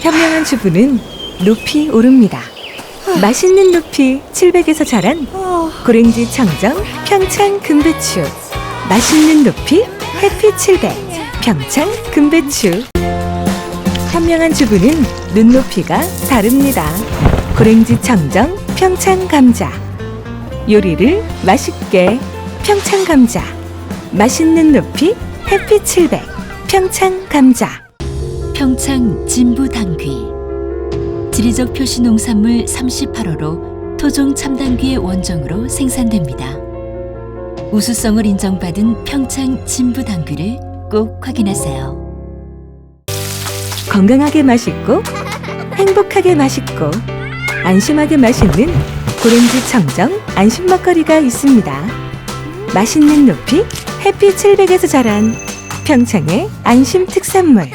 현명한 주부는 높이 오릅니다. 맛있는 높이 700에서 자란 고랭지 청정 평창 금배추. 맛있는 높이 해피 700 평창 금배추. 현명한 주부는 눈높이가 다릅니다. 고랭지 청정 평창 감자. 요리를 맛있게 평창 감자. 맛있는 높이 해피 700 평창 감자. 평창 진부 당귀 지리적 표시 농산물 38호로 토종 참당귀의 원종으로 생산됩니다. 우수성을 인정받은 평창 진부 당귀를 꼭 확인하세요. 건강하게 맛있고 행복하게 맛있고 안심하게 맛있는 고랭지 청정 안심 먹거리가 있습니다. 맛있는 높이 해피 700에서 자란 평창의 안심 특산물